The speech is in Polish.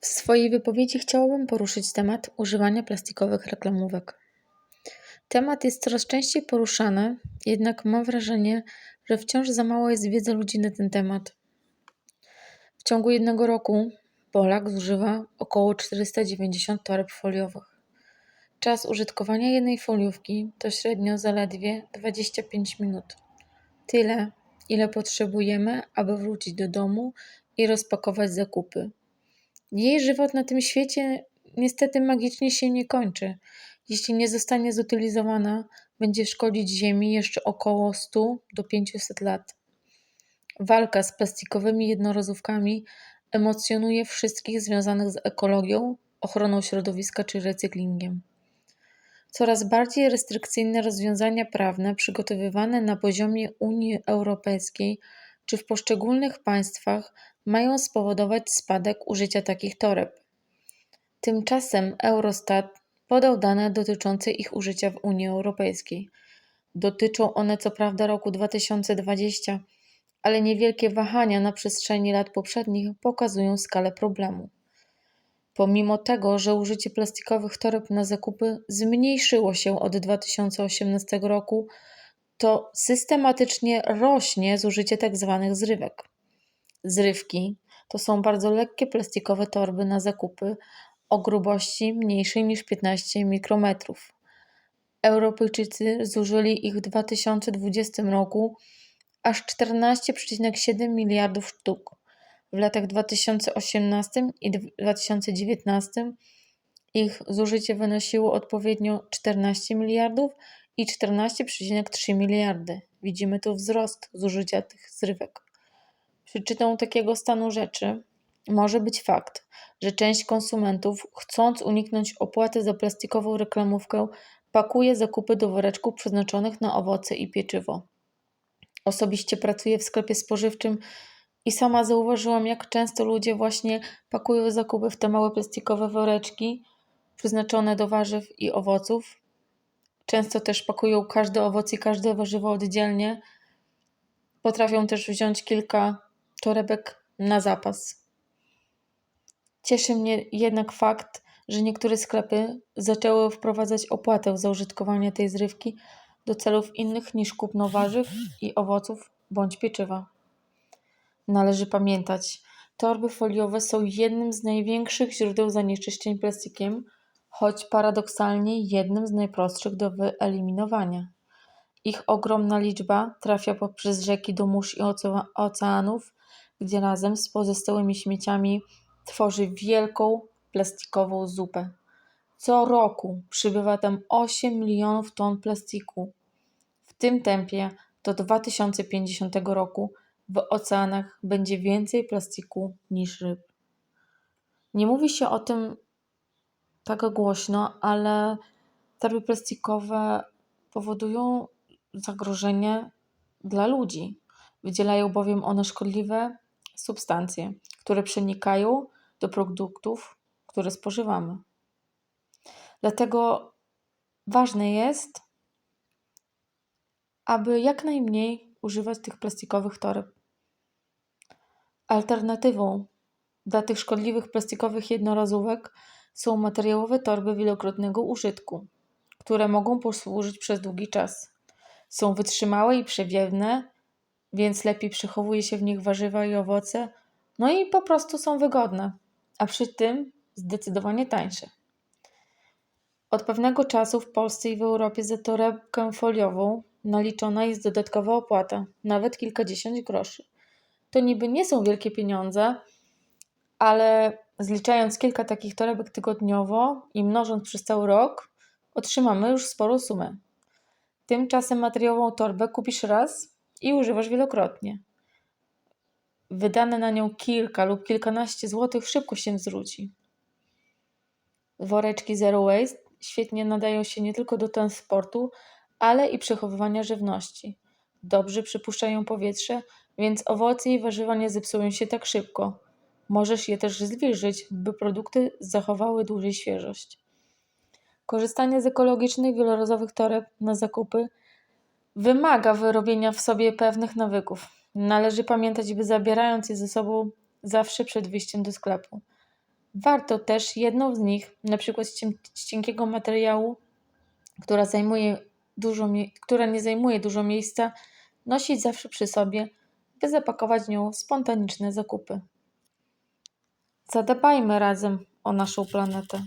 W swojej wypowiedzi chciałabym poruszyć temat używania plastikowych reklamówek. Temat jest coraz częściej poruszany, jednak mam wrażenie, że wciąż za mało jest wiedzy ludzi na ten temat. W ciągu jednego roku Polak zużywa około 490 toreb foliowych. Czas użytkowania jednej foliówki to średnio zaledwie 25 minut. Tyle, ile potrzebujemy, aby wrócić do domu i rozpakować zakupy. Jej żywot na tym świecie niestety magicznie się nie kończy. Jeśli nie zostanie zutylizowana, będzie szkodzić Ziemi jeszcze około 100 do 500 lat. Walka z plastikowymi jednorazówkami emocjonuje wszystkich związanych z ekologią, ochroną środowiska czy recyklingiem. Coraz bardziej restrykcyjne rozwiązania prawne przygotowywane na poziomie Unii Europejskiej czy w poszczególnych państwach mają spowodować spadek użycia takich toreb. Tymczasem Eurostat podał dane dotyczące ich użycia w Unii Europejskiej. Dotyczą one co prawda roku 2020, ale niewielkie wahania na przestrzeni lat poprzednich pokazują skalę problemu. Pomimo tego, że użycie plastikowych toreb na zakupy zmniejszyło się od 2018 roku, to systematycznie rośnie zużycie tzw. Tak zrywek. Zrywki to są bardzo lekkie plastikowe torby na zakupy o grubości mniejszej niż 15 mikrometrów. Europejczycy zużyli ich w 2020 roku aż 14,7 miliardów sztuk. W latach 2018 i 2019 ich zużycie wynosiło odpowiednio 14 miliardów i 14,3 miliardy. Widzimy tu wzrost zużycia tych zrywek. Przyczyną takiego stanu rzeczy może być fakt, że część konsumentów, chcąc uniknąć opłaty za plastikową reklamówkę, pakuje zakupy do woreczków przeznaczonych na owoce i pieczywo. Osobiście pracuję w sklepie spożywczym i sama zauważyłam, jak często ludzie właśnie pakują zakupy w te małe plastikowe woreczki przeznaczone do warzyw i owoców. Często też pakują każde owoc i każde warzywo oddzielnie. Potrafią też wziąć kilka torebek na zapas. Cieszy mnie jednak fakt, że niektóre sklepy zaczęły wprowadzać opłatę za użytkowanie tej zrywki do celów innych niż kupno warzyw i owoców bądź pieczywa. Należy pamiętać, torby foliowe są jednym z największych źródeł zanieczyszczeń plastikiem, choć paradoksalnie jednym z najprostszych do wyeliminowania. Ich ogromna liczba trafia poprzez rzeki do mórz i oceanów, gdzie razem z pozostałymi śmieciami tworzy wielką plastikową zupę. Co roku przybywa tam 8 milionów ton plastiku. W tym tempie do 2050 roku w oceanach będzie więcej plastiku niż ryb. Nie mówi się o tym tak głośno, ale torby plastikowe powodują zagrożenie dla ludzi. Wydzielają bowiem one szkodliwe substancje, które przenikają do produktów, które spożywamy. Dlatego ważne jest, aby jak najmniej używać tych plastikowych toreb. Alternatywą dla tych szkodliwych plastikowych jednorazówek są materiałowe torby wielokrotnego użytku, które mogą posłużyć przez długi czas. Są wytrzymałe i przewiewne, więc lepiej przechowuje się w nich warzywa i owoce, no i po prostu są wygodne, a przy tym zdecydowanie tańsze. Od pewnego czasu w Polsce i w Europie za torebkę foliową naliczona jest dodatkowa opłata, nawet kilkadziesiąt groszy. To niby nie są wielkie pieniądze, ale zliczając kilka takich torebek tygodniowo i mnożąc przez cały rok, otrzymamy już sporą sumę. Tymczasem materiałową torbę kupisz raz i używasz wielokrotnie. Wydane na nią kilka lub kilkanaście złotych szybko się zwróci. Woreczki Zero Waste świetnie nadają się nie tylko do transportu, ale i przechowywania żywności. Dobrze przypuszczają powietrze, więc owoce i warzywa nie zepsują się tak szybko. Możesz je też zwilżyć, by produkty zachowały dłużej świeżość. Korzystanie z ekologicznych, wielorazowych toreb na zakupy wymaga wyrobienia w sobie pewnych nawyków. Należy pamiętać, by zabierając je ze sobą zawsze przed wyjściem do sklepu. Warto też jedną z nich, na przykład z, cienkiego materiału, która, zajmuje dużo która nie zajmuje dużo miejsca, nosić zawsze przy sobie, by zapakować nią spontaniczne zakupy. Zadbajmy razem o naszą planetę.